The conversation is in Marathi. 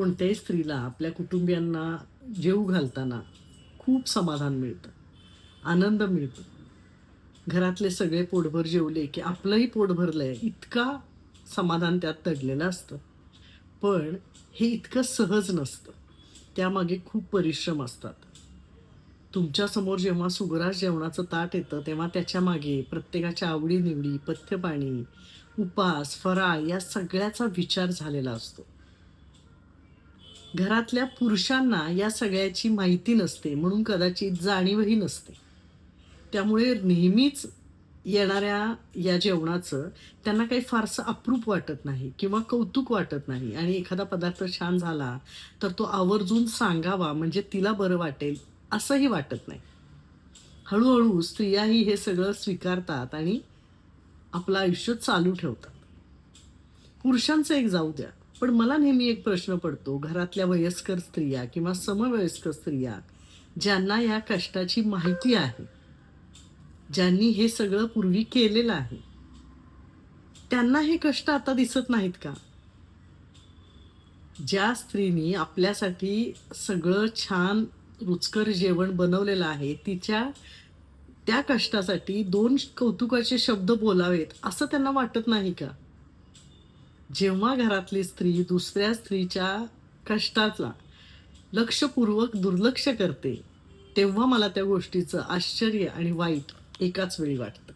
कोणत्याही स्त्रीला आपल्या कुटुंबियांना जेव घालताना खूप समाधान मिळतं आनंद मिळतो. घरातले सगळे पोटभर जेवले की आपलंही पोट भरलंय इतका समाधान त्यात दडलेलं असतं. पण हे इतकं सहज नसतं. त्यामागे खूप परिश्रम असतात. तुमच्यासमोर जेव्हा सुगरास जेवणाचं ताट येतं तेव्हा त्याच्यामागे प्रत्येकाच्या आवडीनिवडी पथ्यपाणी उपास फराळ या सगळ्याचा विचार झालेला असतो. घरातल्या पुरुषांना या सगळ्याची माहिती नसते म्हणून कदाचित जाणीवही नसते. त्यामुळे नेहमीच येणाऱ्या या जेवणाचं त्यांना काही फारसं अप्रूप वाटत नाही किंवा कौतुक वाटत नाही. आणि एखादा पदार्थ छान झाला तर तो आवर्जून सांगावा म्हणजे तिला बरं वाटेल असंही वाटत नाही. हळूहळू स्त्रियाही हे सगळं स्वीकारतात आणि आपलं आयुष्य चालू ठेवतात. पुरुषांचं एक जाऊ द्या. पण मला नेहमी एक प्रश्न पडतो घरातल्या वयस्कर स्त्रिया किंवा समवयस्कर स्त्रिया ज्यांना या कष्टाची माहिती आहे ज्यांनी हे सगळं पूर्वी केलेलं आहे त्यांना हे कष्ट आता दिसत नाहीत का? ज्या स्त्रीनी आपल्यासाठी सगळं छान रुचकर जेवण बनवलेलं आहे तिच्या त्या कष्टासाठी दोन कौतुकाचे शब्द बोलावेत असं त्यांना वाटत नाही का? जेव्हा घरातली स्त्री दुसऱ्या स्त्रीच्या कष्टाचा लक्षपूर्वक दुर्लक्ष करते तेव्हा मला त्या गोष्टीचं आश्चर्य आणि वाईट एकाच वेळी वाटतं.